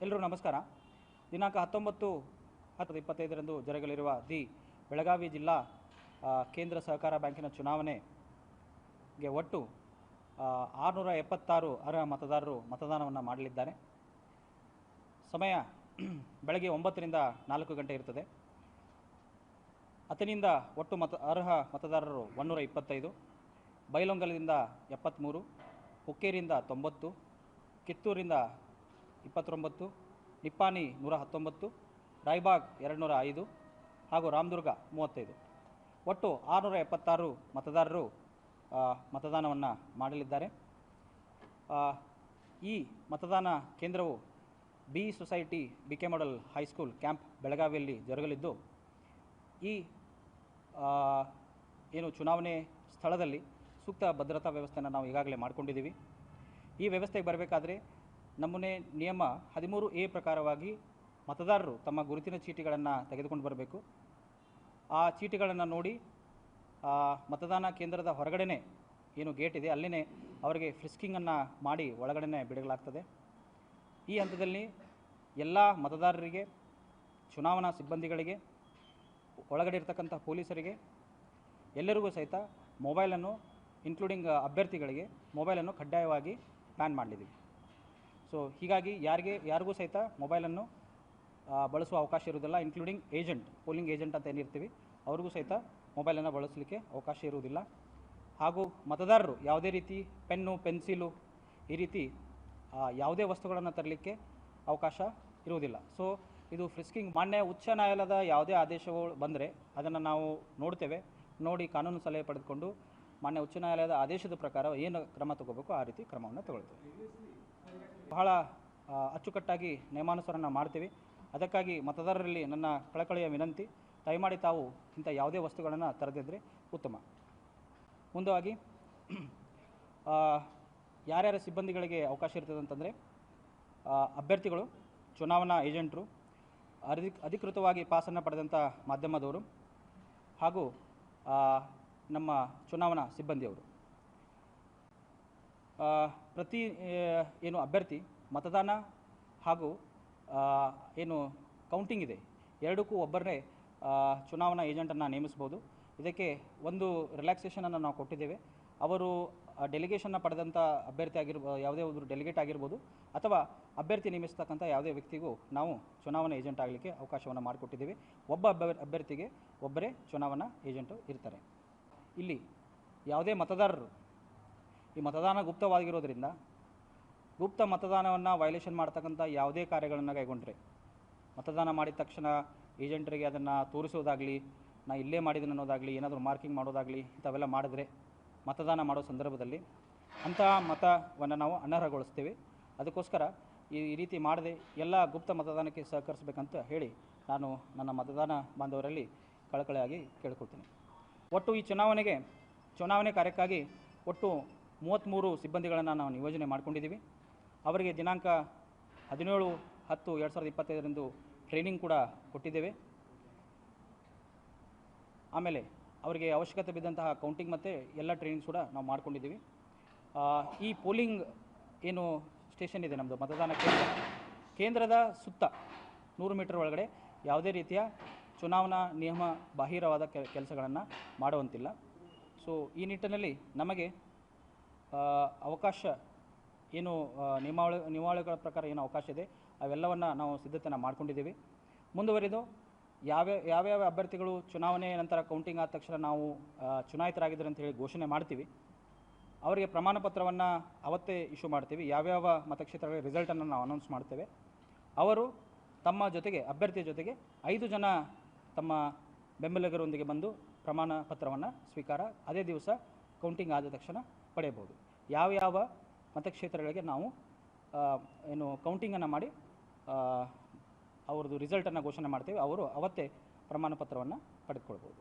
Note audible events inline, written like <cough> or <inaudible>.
ಎಲ್ಲರೂ ನಮಸ್ಕಾರ. ದಿನಾಂಕ ಹತ್ತೊಂಬತ್ತು ಹತ್ತು ಇಪ್ಪತ್ತೈದರಂದು ಜರುಗಲಿರುವ ದಿ ಬೆಳಗಾವಿ ಜಿಲ್ಲಾ ಕೇಂದ್ರ ಸಹಕಾರ ಬ್ಯಾಂಕಿನ ಚುನಾವಣೆಗೆ ಒಟ್ಟು ಆರುನೂರ ಎಪ್ಪತ್ತಾರು ಅರ್ಹ ಮತದಾರರು ಮತದಾನವನ್ನು ಮಾಡಲಿದ್ದಾರೆ. ಸಮಯ <clears throat> ಬೆಳಗ್ಗೆ ಒಂಬತ್ತರಿಂದ ನಾಲ್ಕು ಗಂಟೆ ಇರ್ತದೆ. ಅತನಿಂದ ಒಟ್ಟು ಮತ, ಅರ್ಹ ಮತದಾರರು ಒನ್ನೂರ ಇಪ್ಪತ್ತೈದು, ಬೈಲೊಂಗಲದಿಂದ ಎಪ್ಪತ್ತ್ಮೂರು ಹುಕ್ಕೇರಿಯಿಂದ ತೊಂಬತ್ತು, ಕಿತ್ತೂರಿಂದ ಇಪ್ಪತ್ತೊಂಬತ್ತು, ನಿಪ್ಪಾನಿ ನೂರ ಹತ್ತೊಂಬತ್ತು, ರಾಯ್ಬಾಗ್ ಎರಡು ನೂರ ಐದು ಹಾಗೂ ರಾಮದುರ್ಗ ಮೂವತ್ತೈದು. ಒಟ್ಟು ಆರುನೂರ ಎಪ್ಪತ್ತಾರು ಮತದಾರರು ಮತದಾನವನ್ನು ಮಾಡಲಿದ್ದಾರೆ. ಈ ಮತದಾನ ಕೇಂದ್ರವು B society B K model high school camp ಬೆಳಗಾವಿಯಲ್ಲಿ ಜರುಗಲಿದ್ದು, ಈ ಏನು ಚುನಾವಣೆ ಸ್ಥಳದಲ್ಲಿ ಸೂಕ್ತ ಭದ್ರತಾ ವ್ಯವಸ್ಥೆಯನ್ನು ನಾವು ಈಗಾಗಲೇ ಮಾಡಿಕೊಂಡಿದ್ದೀವಿ. ಈ ವ್ಯವಸ್ಥೆಗೆ ಬರಬೇಕಾದ್ರೆ ನಮೂನೆ ನಿಯಮ ಹದಿಮೂರು ಎ ಪ್ರಕಾರವಾಗಿ ಮತದಾರರು ತಮ್ಮ ಗುರುತಿನ ಚೀಟಿಗಳನ್ನು ತೆಗೆದುಕೊಂಡು ಬರಬೇಕು. ಆ ಚೀಟಿಗಳನ್ನು ನೋಡಿ ಆ, ಮತದಾನ ಕೇಂದ್ರದ ಹೊರಗಡೆನೇ ಏನು ಗೇಟ್ ಇದೆ ಅಲ್ಲಿನೇ ಅವರಿಗೆ ಫ್ರಿಸ್ಕಿಂಗನ್ನು ಮಾಡಿ ಒಳಗಡೆನೆ ಬಿಡಲಾಗ್ತದೆ. ಈ ಹಂತದಲ್ಲಿ ಎಲ್ಲ ಮತದಾರರಿಗೆ ಚುನಾವಣಾ ಸಿಬ್ಬಂದಿಗಳಿಗೆ ಒಳಗಡೆ ಇರ್ತಕ್ಕಂಥ ಪೊಲೀಸರಿಗೆ ಎಲ್ಲರಿಗೂ ಸಹಿತ ಮೊಬೈಲನ್ನು ಇನ್ಕ್ಲೂಡಿಂಗ್ ಅಭ್ಯರ್ಥಿಗಳಿಗೆ ಮೊಬೈಲನ್ನು ಕಡ್ಡಾಯವಾಗಿ ಬ್ಯಾನ್ ಮಾಡಲಿದ್ದೀವಿ. ಸೊ ಹೀಗಾಗಿ ಯಾರಿಗೆ, ಯಾರಿಗೂ ಸಹಿತ ಮೊಬೈಲನ್ನು ಬಳಸುವ ಅವಕಾಶ ಇರುವುದಿಲ್ಲ ಇನ್ಕ್ಲೂಡಿಂಗ್ ಏಜೆಂಟ್ ಪೋಲಿಂಗ್ ಏಜೆಂಟ್ ಅಂತ ಏನಿರ್ತೀವಿ, ಅವ್ರಿಗೂ ಸಹಿತ ಮೊಬೈಲನ್ನು ಬಳಸಲಿಕ್ಕೆ ಅವಕಾಶ ಇರುವುದಿಲ್ಲ. ಹಾಗೂ ಮತದಾರರು ಯಾವುದೇ ರೀತಿ ಪೆನ್ನು, ಪೆನ್ಸಿಲು ಈ ರೀತಿ ಯಾವುದೇ ವಸ್ತುಗಳನ್ನು ತರಲಿಕ್ಕೆ ಅವಕಾಶ ಇರುವುದಿಲ್ಲ. ಸೊ ಇದು ಫ್ರಿಸ್ಕಿಂಗ್ ಮಾನ್ಯ ಉಚ್ಚ ನ್ಯಾಯಾಲಯದ ಯಾವುದೇ ಆದೇಶಗಳು ಬಂದರೆ ಅದನ್ನು ನಾವು ನೋಡ್ತೇವೆ. ನೋಡಿ ಕಾನೂನು ಸಲಹೆ ಪಡೆದುಕೊಂಡು ಮಾನ್ಯ ಉಚ್ಚ ನ್ಯಾಯಾಲಯದ ಆದೇಶದ ಪ್ರಕಾರ ಏನು ಕ್ರಮ ತಗೋಬೇಕು ಆ ರೀತಿ ಕ್ರಮವನ್ನು ತಗೊಳ್ತೇವೆ. ಬಹಳ ಅಚ್ಚುಕಟ್ಟಾಗಿ ನಿಯಮಾನುಸರಣೆ ಮಾಡ್ತೀವಿ. ಅದಕ್ಕಾಗಿ ಮತದಾರರಲ್ಲಿ ನನ್ನ ಕಳಕಳಿಯ ವಿನಂತಿ, ದಯಮಾಡಿ ತಾವು ಇಂಥ ಯಾವುದೇ ವಸ್ತುಗಳನ್ನು ತರದಿದ್ದರೆ ಉತ್ತಮ. ಮುಂದವಾಗಿ ಯಾರ್ಯಾರ ಸಿಬ್ಬಂದಿಗಳಿಗೆ ಅವಕಾಶ ಇರ್ತದೆ ಅಂತಂದರೆ ಅಭ್ಯರ್ಥಿಗಳು, ಚುನಾವಣಾ ಏಜೆಂಟರು, ಅಧಿಕ್, ಅಧಿಕೃತವಾಗಿ ಪಾಸನ್ನು ಪಡೆದಂಥ ಮಾಧ್ಯಮದವರು ಹಾಗೂ ನಮ್ಮ ಚುನಾವಣಾ ಸಿಬ್ಬಂದಿಯವರು. ಪ್ರತಿ ಏನು ಅಭ್ಯರ್ಥಿ, ಮತದಾನ ಹಾಗೂ ಏನು ಕೌಂಟಿಂಗ್ ಇದೆ. ಎರಡಕ್ಕೂ ಒಬ್ಬರನ್ನೇ ಚುನಾವಣಾ ಏಜೆಂಟನ್ನು ನೇಮಿಸ್ಬೋದು ಇದಕ್ಕೆ ಒಂದು ರಿಲ್ಯಾಕ್ಸೇಷನನ್ನು ನಾವು ಕೊಟ್ಟಿದ್ದೇವೆ. ಅವರು ಡೆಲಿಗೇಷನ್ನ ಪಡೆದಂಥ ಅಭ್ಯರ್ಥಿ ಆಗಿರ್ಬ, ಯಾವುದೇ ಒಂದು ಡೆಲಿಗೇಟ್ ಆಗಿರ್ಬೋದು, ಅಥವಾ ಅಭ್ಯರ್ಥಿ ನೇಮಿಸ್ತಕ್ಕಂಥ ಯಾವುದೇ ವ್ಯಕ್ತಿಗೂ ನಾವು ಚುನಾವಣಾ ಏಜೆಂಟ್ ಆಗಲಿಕ್ಕೆ ಅವಕಾಶವನ್ನು ಮಾಡಿಕೊಟ್ಟಿದ್ದೀವಿ. ಒಬ್ಬ ಅಭ್ಯ ಅಭ್ಯರ್ಥಿಗೆ ಒಬ್ಬರೇ ಚುನಾವಣಾ ಏಜೆಂಟು ಇರ್ತಾರೆ. ಇಲ್ಲಿ ಯಾವುದೇ ಮತದಾರರು ಈ ಮತದಾನ ಗುಪ್ತವಾಗಿರೋದ್ರಿಂದ ಗುಪ್ತ ಮತದಾನವನ್ನು ವೈಲೇಷನ್ ಮಾಡ್ತಕ್ಕಂಥ ಯಾವುದೇ ಕಾರ್ಯಗಳನ್ನು ಕೈಗೊಂಡ್ರೆ, ಮತದಾನ ಮಾಡಿದ ತಕ್ಷಣ ಏಜೆಂಟರಿಗೆ ಅದನ್ನು ತೋರಿಸೋದಾಗಲಿ, ನಾ ಇಲ್ಲೇ ಮಾಡಿದ್ದೀನಿ ಅನ್ನೋದಾಗಲಿ, ಏನಾದರೂ ಮಾರ್ಕಿಂಗ್ ಮಾಡೋದಾಗಲಿ, ಇಂಥವೆಲ್ಲ ಮಾಡಿದ್ರೆ ಮತದಾನ ಮಾಡೋ ಸಂದರ್ಭದಲ್ಲಿ ಅಂತಹ ಮತವನ್ನು ನಾವು ಅನರ್ಹಗೊಳಿಸ್ತೇವೆ. ಅದಕ್ಕೋಸ್ಕರ ಈ ರೀತಿ ಮಾಡದೆ ಎಲ್ಲ ಗುಪ್ತ ಮತದಾನಕ್ಕೆ ಸಹಕರಿಸಬೇಕಂತ ಹೇಳಿ ನಾನು ನನ್ನ ಮತದಾನ ಬಾಂಧವರಲ್ಲಿ ಕಳಕಳಿಯಾಗಿ ಕೇಳ್ಕೊಳ್ತೀನಿ. ಒಟ್ಟು ಈ ಚುನಾವಣೆಗೆ, ಚುನಾವಣೆ ಕಾರ್ಯಕ್ಕಾಗಿ ಒಟ್ಟು ಮೂವತ್ತ್ಮೂರು ಸಿಬ್ಬಂದಿಗಳನ್ನು ನಾವು ನಿಯೋಜನೆ ಮಾಡ್ಕೊಂಡಿದ್ದೀವಿ. ಅವರಿಗೆ ದಿನಾಂಕ ಹದಿನೇಳು, ಹತ್ತು, ಎರಡು ಸಾವಿರದ ಇಪ್ಪತ್ತೈದರಂದು ಟ್ರೈನಿಂಗ್ ಕೂಡ ಕೊಟ್ಟಿದ್ದೇವೆ. ಆಮೇಲೆ ಅವರಿಗೆ ಅವಶ್ಯಕತೆ ಬಿದ್ದಂತಹ ಕೌಂಟಿಂಗ್ ಮತ್ತು ಎಲ್ಲ ಟ್ರೈನಿಂಗ್ಸ್ ಕೂಡ ನಾವು ಮಾಡ್ಕೊಂಡಿದ್ದೀವಿ. ಈ ಪೋಲಿಂಗ್ ಏನು ಸ್ಟೇಷನ್ ಇದೆ ನಮ್ಮದು ಮತದಾನ ಕೇಂದ್ರ. ಕೇಂದ್ರದ ಸುತ್ತ ನೂರು ಮೀಟರ್ ಒಳಗಡೆ ಯಾವುದೇ ರೀತಿಯ ಚುನಾವಣಾ ನಿಯಮ ಬಾಹಿರವಾದ ಕೆಲಸಗಳನ್ನು ಮಾಡುವಂತಿಲ್ಲ. ಸೊ ಈ ನಿಟ್ಟಿನಲ್ಲಿ ನಮಗೆ ಅವಕಾಶ ಏನು ನಿಯಮಾವಳಿ, ನಿಯಮಾವಳಿಗಳ ಪ್ರಕಾರ ಏನು ಅವಕಾಶ ಇದೆ, ಅವೆಲ್ಲವನ್ನು ನಾವು ಸಿದ್ಧತೆಯನ್ನು ಮಾಡ್ಕೊಂಡಿದ್ದೀವಿ. ಮುಂದುವರಿದು ಯಾವ್ಯಾವ ಯಾವ್ಯಾವ ಅಭ್ಯರ್ಥಿಗಳು ಚುನಾವಣೆ ನಂತರ ಕೌಂಟಿಂಗ್ ಆದ ತಕ್ಷಣ ನಾವು ಚುನಾಯಿತರಾಗಿದ್ದಾರೆ ಅಂತ ಹೇಳಿ ಘೋಷಣೆ ಮಾಡ್ತೀವಿ. ಅವರಿಗೆ ಪ್ರಮಾಣ ಪತ್ರವನ್ನು ಅವತ್ತೇ ಇಶ್ಯೂ ಮಾಡ್ತೀವಿ. ಯಾವ್ಯಾವ ಮತಕ್ಷೇತ್ರಗಳ ರಿಸಲ್ಟನ್ನು ನಾವು ಅನೌನ್ಸ್ ಮಾಡ್ತೇವೆ. ಅವರು ತಮ್ಮ ಜೊತೆಗೆ, ಅಭ್ಯರ್ಥಿಯ ಜೊತೆಗೆ ಐದು ಜನ ತಮ್ಮ ಬೆಂಬಲಿಗರೊಂದಿಗೆ ಬಂದು ಪ್ರಮಾಣ ಪತ್ರವನ್ನು ಸ್ವೀಕಾರ, ಅದೇ ದಿವಸ ಕೌಂಟಿಂಗ್ ಆದ ತಕ್ಷಣ ಪಡೆಯಬಹುದು. ಯಾವ ಯಾವ ಮತಕ್ಷೇತ್ರಗಳಿಗೆ ನಾವು ಏನು ಕೌಂಟಿಂಗನ್ನು ಮಾಡಿ ಅವ್ರದ್ದು ರಿಸಲ್ಟನ್ನು ಘೋಷಣೆ ಮಾಡ್ತೀವಿ, ಅವರು ಅವತ್ತೇ ಪ್ರಮಾಣಪತ್ರವನ್ನು ಪಡೆದುಕೊಳ್ಬೋದು